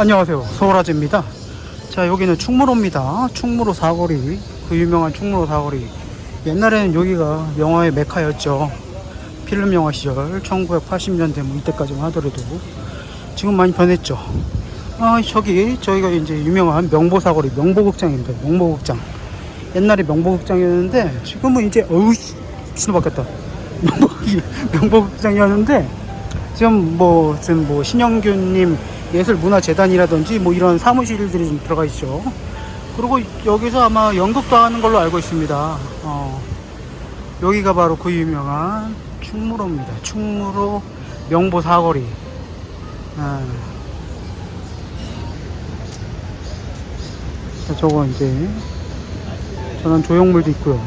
안녕하세요. 서울아재입니다. 자, 여기는 충무로입니다. 충무로 사거리. 그 유명한 충무로 사거리. 옛날에는 여기가 영화의 메카였죠. 필름 영화 시절 1980년대 뭐 이때까지만 하더라도 지금 많이 변했죠. 아, 저기 저희가 이제 유명한 명보 사거리 명보극장입니다. 명보극장. 옛날에 명보극장이었는데 지금은 이제 어우 씨, 신호 바뀌었다. 명보 명보극장이었는데 지금 뭐 지금 뭐 신영균님 예술문화재단이라든지 뭐 이런 사무실들이 좀 들어가 있죠. 그리고 여기서 아마 연극도 하는 걸로 알고 있습니다. 어, 여기가 바로 그 유명한 충무로입니다. 충무로 명보 사거리. 아. 자, 저거 이제 저는 조형물도 있고요.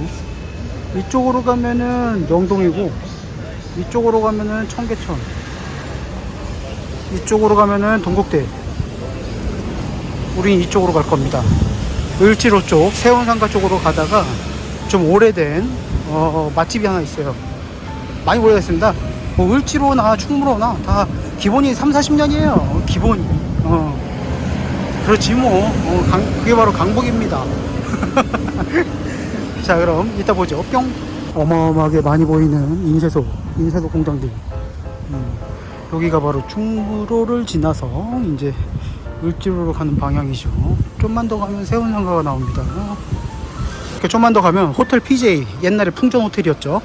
이쪽으로 가면은 명동이고 이쪽으로 가면은 청계천. 이쪽으로 가면은 동국대. 우린 이쪽으로 갈 겁니다. 을지로 쪽, 세운상가 쪽으로 가다가 좀 오래된 어, 맛집이 하나 있어요. 많이 오래됐습니다. 뭐 을지로나 충무로나 다 기본이 3, 40년이에요. 기본이. 어. 그렇지 뭐. 어, 강- 그게 바로 강북입니다. 자 그럼 이따 보죠. 뿅. 어마어마하게 많이 보이는 인쇄소, 인쇄소 공장들. 음. 여기가 바로 충무로를 지나서 이제 을지로로 가는 방향이죠. 좀만 더 가면 세운상가가 나옵니다. 이렇게 좀만 더 가면 호텔 PJ 옛날에 풍전 호텔이었죠.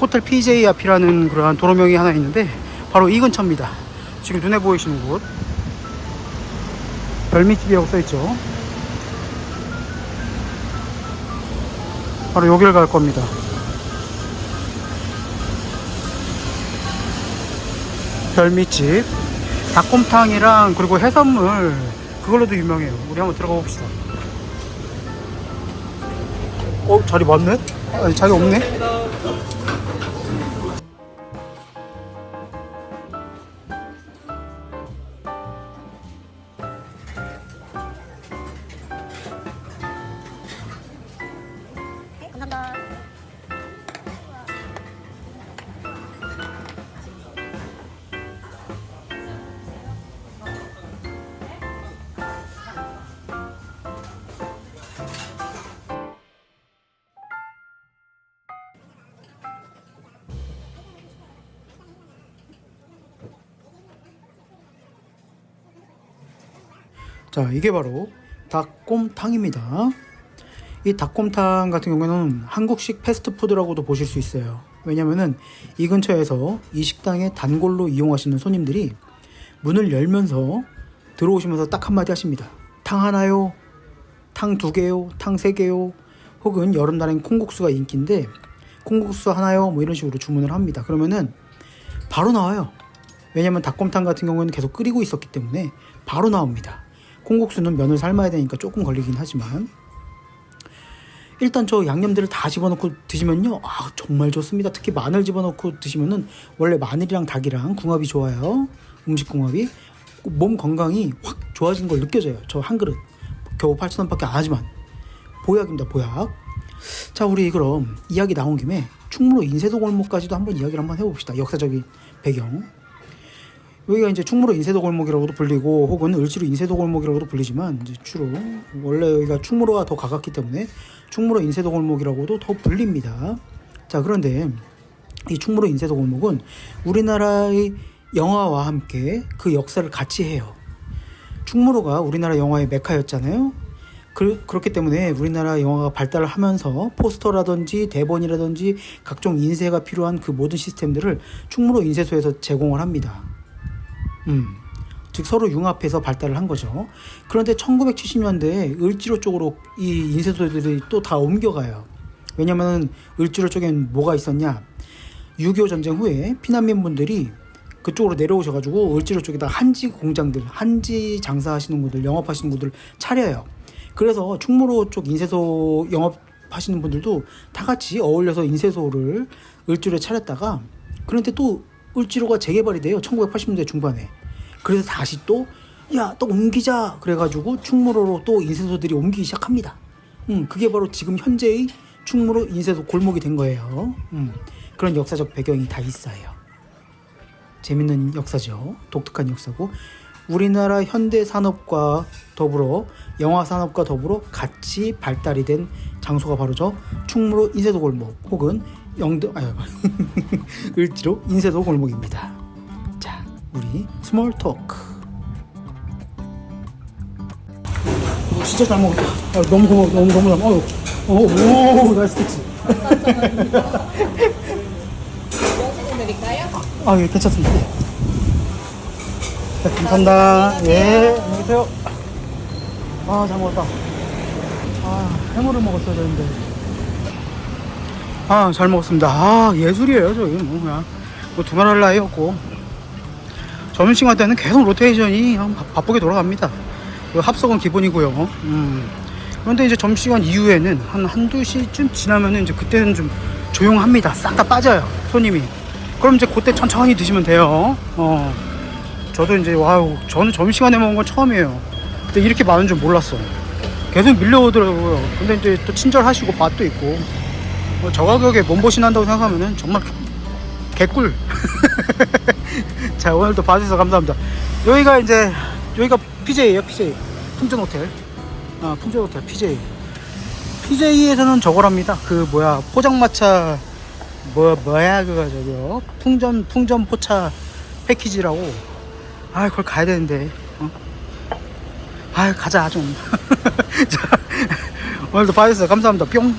호텔 PJ 앞이라는 그러한 도로명이 하나 있는데 바로 이 근처입니다. 지금 눈에 보이시는 곳 별미집이라고 써있죠. 바로 여길 갈 겁니다. 별미집 닭곰탕이랑 그리고 해산물 그걸로도 유명해요 우리 한번 들어가 봅시다 어 자리 맞네? 아니 자리 없네? 네, 자 이게 바로 닭곰탕입니다 이 닭곰탕 같은 경우에는 한국식 패스트푸드라고도 보실 수 있어요 왜냐면은 이 근처에서 이 식당에 단골로 이용하시는 손님들이 문을 열면서 들어오시면서 딱 한마디 하십니다 탕 하나요? 탕 두 개요? 탕 세 개요? 혹은 여름날엔 콩국수가 인기인데 콩국수 하나요? 뭐 이런 식으로 주문을 합니다 그러면은 바로 나와요 왜냐면 닭곰탕 같은 경우에는 계속 끓이고 있었기 때문에 바로 나옵니다. 콩국수는 면을 삶아야 되니까 조금 걸리긴 하지만 일단 저 양념들을 다 집어넣고 드시면요 아 정말 좋습니다. 특히 마늘 집어넣고 드시면은 원래 마늘이랑 닭이랑 궁합이 좋아요. 음식 궁합이 몸 건강이 확 좋아지는 걸 느껴져요. 저 한 그릇 겨우 8,000원밖에 안 하지만 보약입니다. 보약. 자 우리 그럼 이야기 나온 김에 충무로 인쇄도 골목까지도 한번 이야기를 한번 해봅시다. 역사적인 배경. 여기가 이제 충무로 인쇄도 골목이라고도 불리고 혹은 을지로 인쇄도 골목이라고도 불리지만 이제 주로 원래 여기가 충무로와 더 가깝기 때문에 충무로 인쇄도 골목이라고도 더 불립니다. 자 그런데 이 충무로 인쇄도 골목은 우리나라의 영화와 함께 그 역사를 같이 해요. 충무로가 우리나라 영화의 메카였잖아요. 그, 그렇기 때문에 우리나라 영화가 발달을 하면서 포스터라든지 대본이라든지 각종 인쇄가 필요한 그 모든 시스템들을 충무로 인쇄소에서 제공을 합니다. 음, 즉 서로 융합해서 발달을 한 거죠. 그런데 1970년대에 을지로 쪽으로 이 인쇄소들이 또 다 옮겨가요. 왜냐면 을지로 쪽엔 뭐가 있었냐? 6.25 전쟁 후에 피난민분들이 그쪽으로 내려오셔가지고 을지로 쪽에다 한지 공장들, 한지 장사하시는 분들, 영업하시는 분들 차려요. 그래서 충무로 쪽 인쇄소 영업하시는 분들도 다 같이 어울려서 인쇄소를 을지로에 차렸다가 그런데 또 을지로가 재개발이 돼요. 1980년대 중반에. 그래서 다시 또, 야, 또 옮기자. 그래가지고 충무로로 또 인쇄소들이 옮기기 시작합니다. 음, 그게 바로 지금 현재의 충무로 인쇄소 골목이 된 거예요. 음, 그런 역사적 배경이 다 있어요. 재밌는 역사죠. 독특한 역사고. 우리나라 현대 산업과 더불어 영화 산업과 더불어 같이 발달이 된 장소가 바로죠. 충무로 인쇄도 골목 혹은 영도 아유 을지로 인쇄도 골목입니다. 자, 우리 스몰 토크. 오, 진짜 잘 먹었다. 아, 너무 고마워, 너무 너무 너무. 어우, 오, 오, 나이스 캐치. 아, 예, 괜찮습니다. 네. 네, 감사합니다. 예, 안녕히 계세요. 아, 잘 먹었다. 아, 해물을 먹었어야 되는데. 아, 잘 먹었습니다. 아, 예술이에요, 저기. 뭐, 그냥. 뭐, 두말할 나위 없고. 점심시간 때는 계속 로테이션이 바쁘게 돌아갑니다. 그 합석은 기본이고요. 음. 그런데 이제 점심시간 이후에는 한 한두 시쯤 지나면은 이제 그때는 좀 조용합니다. 싹 다 빠져요. 손님이. 그럼 이제 그때 천천히 드시면 돼요. 어. 저도 이제 와우, 저는 점심시간에 먹은 건 처음이에요. 근데 이렇게 많은 줄 몰랐어. 계속 밀려오더라고요. 근데 이제 또 친절하시고 맛도 있고. 어, 저 가격에 몸보신 한다고 생각하면은 정말 개꿀. 자, 오늘도 봐주셔서 감사합니다. 여기가 이제, 여기가 PJ예요, PJ. 풍전 호텔. 아, 풍전 호텔, PJ. PJ에서는 저거랍니다. 그, 뭐야, 포장마차, 뭐, 뭐야, 그거, 저기요. 풍전, 풍전 포차 패키지라고. 아, 그걸 가야 되는데. 어? 아, 가자, 좀. 자, 오늘도 봐주셔서 감사합니다. 뿅.